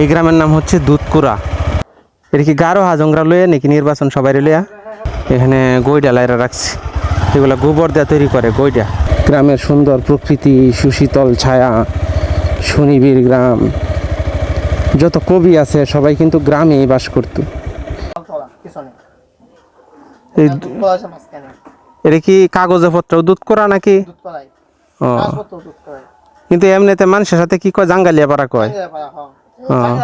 এই গ্রামের নাম হচ্ছে দুধকুড়া। এটা কি গারো হাজংরা লইয়া নাকি নির্বাচন সবাই লইয়া? এখানে গইডা লাইরা রাখছে। এগুলা গোবর দেওয়া তৈরি করে গইডা। গ্রামের সুন্দর প্রকৃতি সুশীতল ছায়া সুনিবিড় গ্রাম। যত কবি আছে সবাই কিন্তু গ্রামেই বাস করত। এটা কি কাগজে পত্র দুধ করা নাকি কিন্তু এমনিতে মানুষের সাথে কি কয়? জাঙ্গালিয়া পারা কয় হ্যাঁ।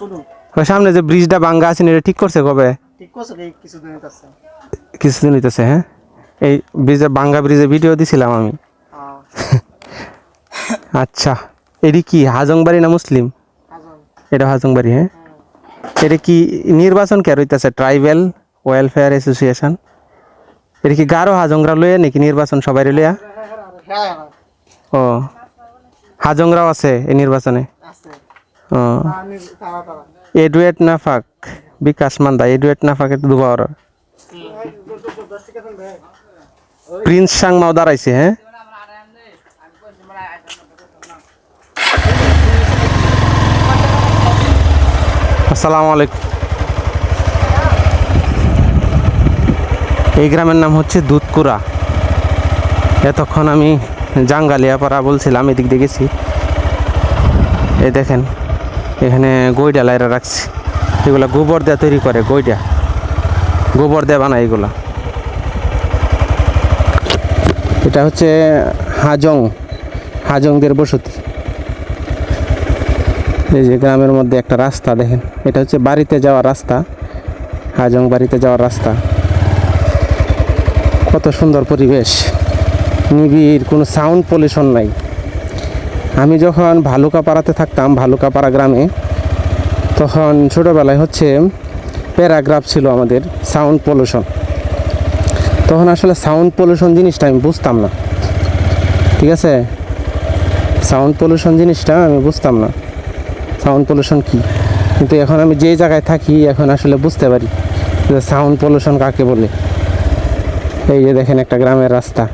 শুধু ওই সামনে যে ব্রিজটা ভাঙ্গা আছে এটা ঠিক করছে কবে? কিছুদিন হইতেছে। হ্যাঁ? এই ব্রিজে ভাঙ্গা ব্রিজে ভিডিও দিছিলাম আমি। হ্যাঁ। আচ্ছা এটি কি হাজংবাড়ি না মুসলিম? এটা হাজংবাড়ি হ্যাঁ? এটা কি নির্বাচন কে রইতেছে? ট্রাইবেল ওয়েলফেয়ার অ্যাসোসিয়েশন এটা কি গারো হাজংরা লইয়া নাকি নির্বাচন সবাই লইয়া? ও, হাজংরাও আছে এই নির্বাচনে? ও। এডুয়েট নাফাক বিকাশ মান্দা এডুয়েট নাফাক দুবার প্রিন্স সাংমাও দাঁড়াইছে হ্যাঁ? আসসালামু আলাইকুম। এই গ্রামের নাম হচ্ছে দুধকুড়া। এতক্ষণ আমি জাঙ্গালিয়াপাড়া বলছিলাম, এদিক দিয়ে গেছি। এই দেখেন, এখানে গইডা লাইরা রাখছি। এগুলা গোবর দেওয়া তৈরি করে, গইডা। গোবর দেওয়া বানায় এগুলা। এটা হচ্ছে হাজং, হাজংদের বসতি। এই যে গ্রামের মধ্যে একটা রাস্তা দেখেন, এটা হচ্ছে বাড়িতে যাওয়ার রাস্তা, হাজং বাড়িতে যাওয়ার রাস্তা। কত সুন্দর পরিবেশ। নিবিড়, কোনো সাউন্ড পলিউশন নাই। আমি যখন ভালুকাপাড়াতে থাকতাম, ভালুকাপাড়া গ্রামে, তখন ছোটোবেলায় হচ্ছে প্যারাগ্রাফ ছিল আমাদের সাউন্ড পলিউশন তখন আসলে সাউন্ড পলিউশন জিনিসটা আমি বুঝতাম না। ঠিক আছে? সাউন্ড পলিউশন জিনিসটা আমি বুঝতাম না। সাউন্ড পলিউশন কি? কিন্তু এখন আমি যে জায়গায় থাকি, এখন আসলে বুঝতে পারি যে সাউন্ড পলিউশন কাকে বলে। এই যে দেখেন একটা গ্রামের রাস্তা।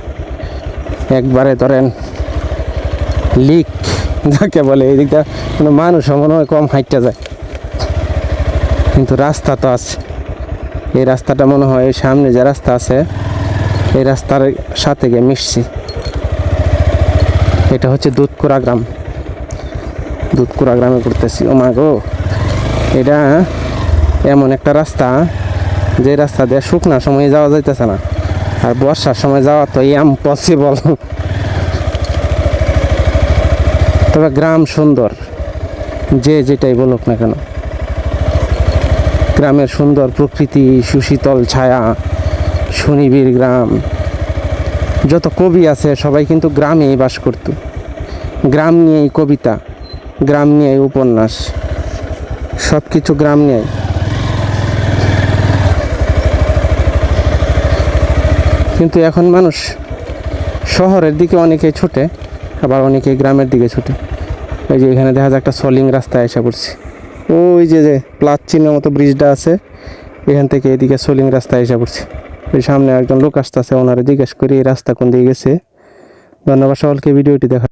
একবারে ধরেন লিক যাকে বলে, এই দিকটা কোনো মানুষ মনে হয় কম হাইটটা যায়। কিন্তু রাস্তা তো আছে। এই রাস্তাটা মনে হয় সামনে যে রাস্তা আছে, এই রাস্তার সাথে গিয়ে মিশছি। এটা হচ্ছে দুধকুড়া গ্রাম। দুধকুড়া গ্রামে করতেছি ও মা গো, এটা এমন একটা রাস্তা, যে রাস্তা দিয়ে শুকনা সময়ে যাওয়া যাইতেছে না। আর বর্ষার সময় যাওয়া তো ইম্পসিবল তবে গ্রাম সুন্দর, যে যেটাই বলুক না কেন। গ্রামের সুন্দর প্রকৃতি, সুশীতল ছায়া, সুনিবিড় গ্রাম। যত কবি আছে, সবাই কিন্তু গ্রামেই বাস করত। গ্রাম নিয়েই কবিতা, গ্রাম নিয়েই উপন্যাস। সব কিছু গ্রাম নিয়েই। কিন্তু এখন মানুষ শহরের দিকে অনেকে ছুটে, আবার অনেকে গ্রামের দিকে ছুটে। এই যে এখানে দেখা যায় একটা সলিং রাস্তা এসে পড়ছে। ওই যে যে প্লাস মতো ব্রিজটা আছে, এখান থেকে এদিকে সলিং রাস্তায় এসে পড়ছে। ওই সামনে একজন লোক আসতেছে, ওনারা জিজ্ঞেস করি, এই রাস্তা কোন দিকে গেছে? ধন্যবাদ সকলকে, ভিডিওটি দেখা